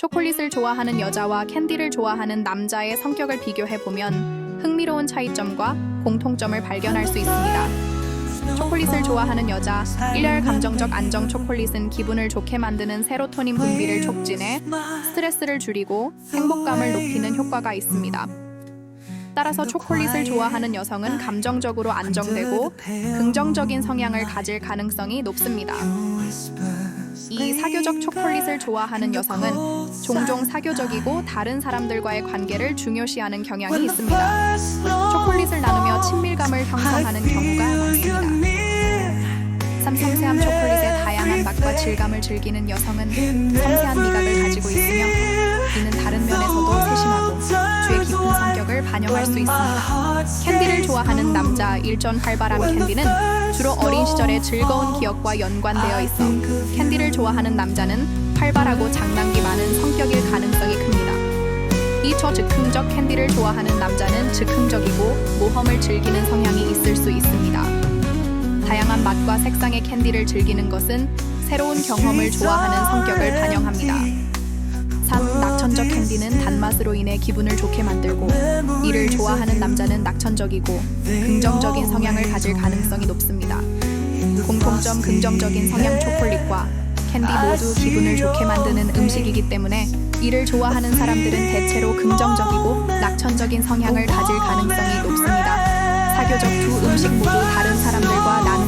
초콜릿을 좋아하는 여자와 캔디를 좋아하는 남자의 성격을 비교해 보면 흥미로운 차이점과 공통점을 발견할 수 있습니다. 초콜릿을 좋아하는 여자, 일렬 감정적 안정 초콜릿은 기분을 좋게 만드는 세로토닌 분비를 촉진해 스트레스를 줄이고 행복감을 높이는 효과가 있습니다. 따라서 초콜릿을 좋아하는 여성은 감정적으로 안정되고 긍정적인 성향을 가질 가능성이 높습니다. 이 사교적 초콜릿을 좋아하는 여성은 종종 사교적이고 다른 사람들과의 관계를 중요시하는 경향이 있습니다. 초콜릿을 나누며 친밀감을 형성하는 경우가 많습니다. 삼성세암 초콜릿의 다양한 맛과 질감을 즐기는 여성은 섬세한 미각을 반영할 수 있습니다. 캔디를 좋아하는 남자 일전 활발한 캔디는 주로 어린 시절의 즐거운 기억과 연관되어 있어 캔디를 좋아하는 남자는 활발하고 장난기 많은 성격일 가능성이 큽니다. 이 저즉흥적 캔디를 좋아하는 남자는 즉흥적이고 모험을 즐기는 성향이 있을 수 있습니다. 다양한 맛과 색상의 캔디를 즐기는 것은 새로운 경험을 좋아하는 성격을 반영합니다. 3. 낙천적 캔디는 단맛으로 인해 기분을 좋게 만들고 이를 좋아하는 남자는 낙천적이고 긍정적인 성향을 가질 가능성이 높습니다. 공통점 긍정적인 성향 초콜릿과 캔디 모두 기분을 좋게 만드는 음식이기 때문에 이를 좋아하는 사람들은 대체로 긍정적이고 낙천적인 성향을 가질 가능성이 높습니다. 사교적 두 음식 모두 다른 사람들과 나누